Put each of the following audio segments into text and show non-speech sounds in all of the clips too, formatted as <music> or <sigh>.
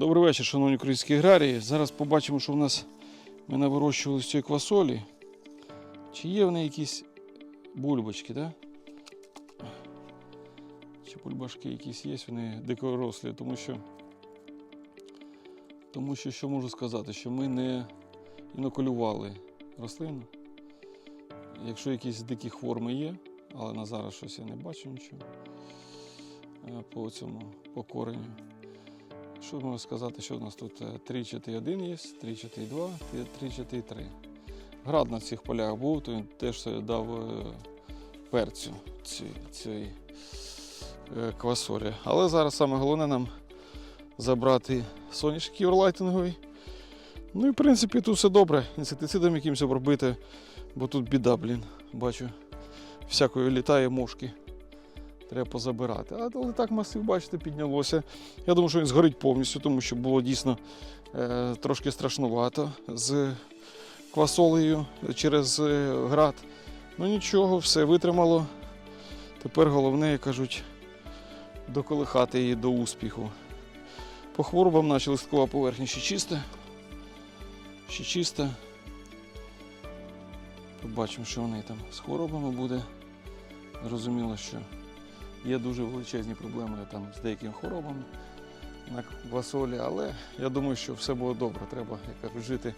Добрий вечір, шановні українські аграрії. Зараз побачимо, що в нас ми навирощували з цієї квасолі. Чи є в неї якісь бульбочки, да? Чи бульбашки якісь є, вони дикорослі, тому що, тому що, що можу сказати, що ми не інокулювали рослину. Якщо якісь дикі форми є, але на зараз щось я не бачу нічого е, по цьому по кореню. Що можу сказати, що у нас тут 3-4-1 є, 3-4-2, 3-4-3. Град на цих полях був, то він теж е, дав е, перцю цієї е, квасолі. Але зараз саме головне нам забрати соняшник юрлайтинговий. Ну і в принципі тут все добре. Інсектицидом якимось обробити, бо тут біда, блін. Бачу, всякої літає мошки. Треба позабирати. Але так масив, бачите, піднялося. Я думаю, що він згорить повністю, тому що було дійсно е, трошки страшнувато з квасолею через е, град. Ну нічого, все витримало. Тепер головне, як кажуть, доколихати її до успіху. По хворобам наша листкова поверхня ще чиста. Ще чиста. Побачимо, що в неї там з хворобами буде. Зрозуміло, що є дуже величезні проблеми там з деякими хворобами на квасолі, але я думаю, що все буде добре. Треба, як жити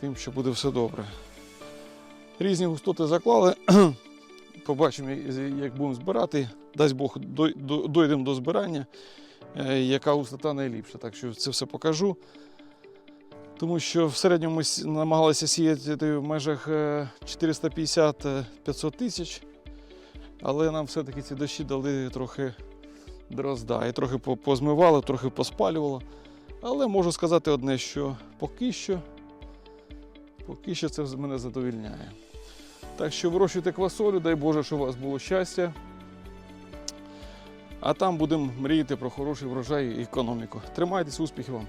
тим, що буде все добре. Різні густоти заклали. <clears throat> Побачимо, як будемо збирати. Дасть Бог, дой- до- збирання, е, яка густота найліпша. Так що це все покажу. Тому що в середньому ми намагалися сіяти в межах е, 450-500 тисяч. Але нам все-таки ці дощі дали трохи дрозда. І трохи по- позмивало, трохи поспалювало. Але можу сказати одне, що поки що, поки що це мене задовільняє. Так що вирощуйте квасолю, дай Боже, щоб у вас було щастя. А там будемо мріяти про хороший врожай і економіку. Тримайтесь, успіхів вам!